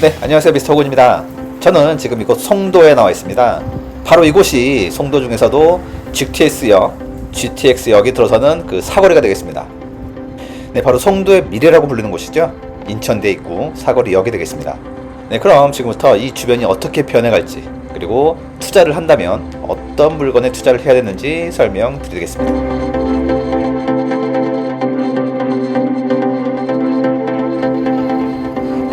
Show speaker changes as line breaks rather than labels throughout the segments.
네, 안녕하세요. 미스터 호군입니다. 저는 지금 이곳 송도에 나와 있습니다. 바로 이곳이 송도 중에서도 GTS역, GTX역이 들어서는 그 사거리가 되겠습니다. 네, 바로 송도의 미래라고 불리는 곳이죠. 인천대 입구 사거리역이 되겠습니다. 네, 그럼 지금부터 이 주변이 어떻게 변해갈지, 그리고 투자를 한다면 어떤 물건에 투자를 해야 되는지 설명드리겠습니다.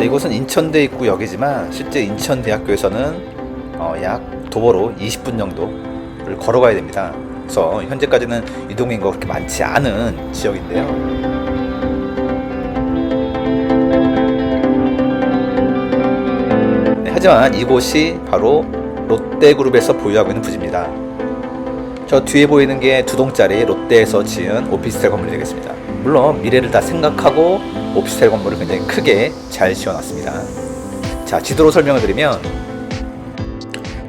이곳은 인천대 입구 역이지만 실제 인천대학교에서는 어, 약 도보로 20분 정도를 걸어가야 됩니다. 그래서 현재까지는 이동 인구가 그렇게 많지 않은 지역인데요. 네, 하지만 이곳이 바로 롯데그룹에서 보유하고 있는 부지입니다. 저 뒤에 보이는 게 두 동짜리 롯데에서 지은 오피스텔 건물이 되겠습니다. 물론 미래를 다 생각하고 오피스텔 건물을 굉장히 크게 잘 지어놨습니다. 자, 지도로 설명을 드리면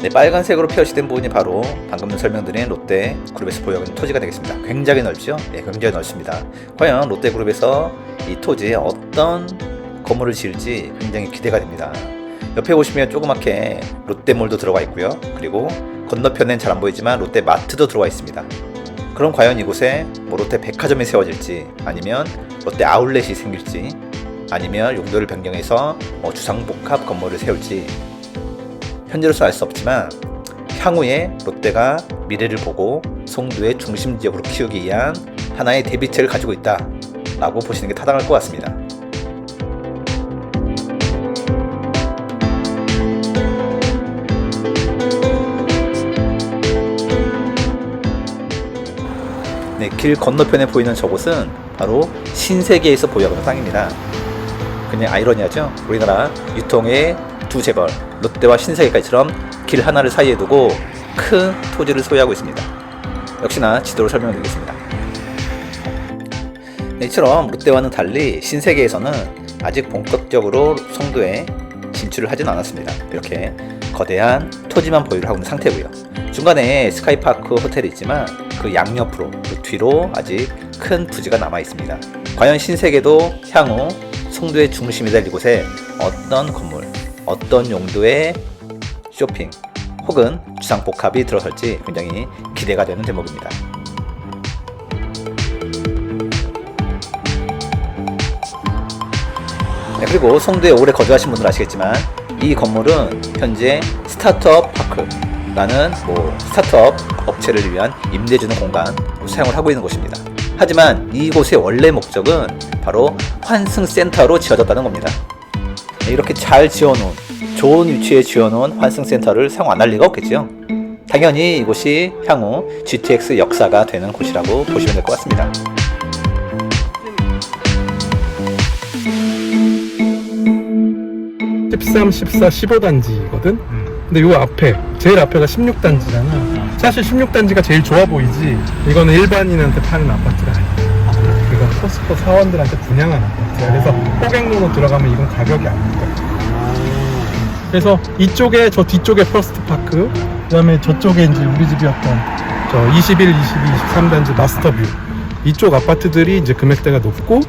네, 빨간색으로 표시된 부분이 바로 방금 설명드린 롯데 그룹에서 보유하고 있는 토지가 되겠습니다. 굉장히 넓죠? 네, 굉장히 넓습니다. 과연 롯데 그룹에서 이 토지에 어떤 건물을 지을지 굉장히 기대가 됩니다. 옆에 보시면 조그맣게 롯데몰도 들어가 있고요. 그리고 건너편엔 잘 안 보이지만 롯데 마트도 들어가 있습니다. 그럼 과연 이곳에 뭐 롯데 백화점이 세워질지 아니면 롯데 아울렛이 생길지 아니면 용도를 변경해서 뭐 주상복합 건물을 세울지 현재로서 알 수 없지만 향후에 롯데가 미래를 보고 송도의 중심 지역으로 키우기 위한 하나의 대비책을 가지고 있다 라고 보시는 게 타당할 것 같습니다. 길 건너편에 보이는 저곳은 바로 신세계에서 보유하고 있는 땅입니다. 그냥 아이러니하죠? 우리나라 유통의 두 재벌, 롯데와 신세계까지처럼 길 하나를 사이에 두고 큰 토지를 소유하고 있습니다. 역시나 지도로 설명드리겠습니다. 네, 이처럼 롯데와는 달리 신세계에서는 아직 본격적으로 송도에 진출을 하진 않았습니다. 이렇게 거대한 토지만 보유를 하고 있는 상태고요. 중간에 스카이파크 호텔이 있지만 그 양옆으로 그 뒤로 아직 큰 부지가 남아 있습니다. 과연 신세계도 향후 송도의 중심이 될 이곳에 어떤 건물, 어떤 용도의 쇼핑 혹은 주상복합이 들어설지 굉장히 기대가 되는 대목입니다. 네, 그리고 송도에 오래 거주하신 분들 아시겠지만 이 건물은 현재 스타트업 파크라는 뭐 스타트업 업체를 위한 임대주는 공간 사용을 하고 있는 곳입니다. 하지만 이곳의 원래 목적은 바로 환승센터로 지어졌다는 겁니다. 네, 이렇게 잘 지어놓은 좋은 위치에 지어놓은 환승센터를 사용 안 할 리가 없겠죠. 당연히 이곳이 향후 GTX 역사가 되는 곳이라고 보시면 될 것 같습니다.
13, 14, 15단지거든? 근데 요 앞에, 제일 앞에가 16단지잖아. 사실 16단지가 제일 좋아 보이지. 이거는 일반인한테 파는 아파트가 아니야. 이건 포스코 사원들한테 분양한 아파트야. 그래서 호객로로 들어가면 이건 가격이 안 돼. 그래서 이쪽에, 저 뒤쪽에 퍼스트 파크, 그 다음에 저쪽에 이제 우리 집이었던 저 21, 22, 23단지 마스터뷰. 이쪽 아파트들이 이제 금액대가 높고,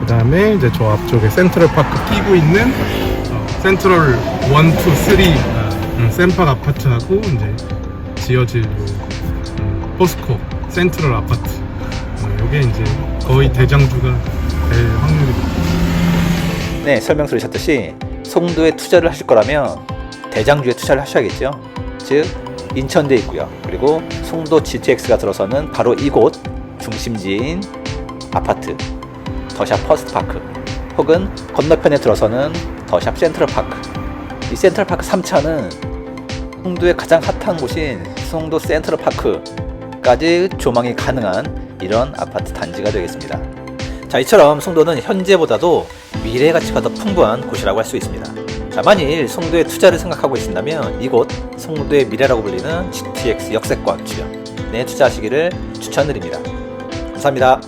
그 다음에 이제 저 앞쪽에 센트럴 파크 끼고 있는 어, 센트럴 1, 2, 3 음, 센팍 아파트하고 이제 지어질 요, 음, 포스코 센트럴 아파트 어, 요게 이제 거의 대장주가 될 확률이 높아요.
네, 설명 들으셨듯이 송도에 투자를 하실 거라면 대장주에 투자를 하셔야겠죠. 즉 인천대 있고요. 그리고 송도 GTX가 들어서는 바로 이곳 중심지인 아파트 더샵 퍼스트파크 혹은 건너편에 들어서는 더샵 센트럴파크 이 센트럴파크 3차는 송도의 가장 핫한 곳인 송도 센트럴파크까지 조망이 가능한 이런 아파트 단지가 되겠습니다. 자, 이처럼 송도는 현재보다도 미래 가치가 더 풍부한 곳이라고 할 수 있습니다. 자, 만일 송도에 투자를 생각하고 계신다면 이곳 송도의 미래라고 불리는 GTX 역세권 주변에 투자하시기를 추천드립니다. 감사합니다.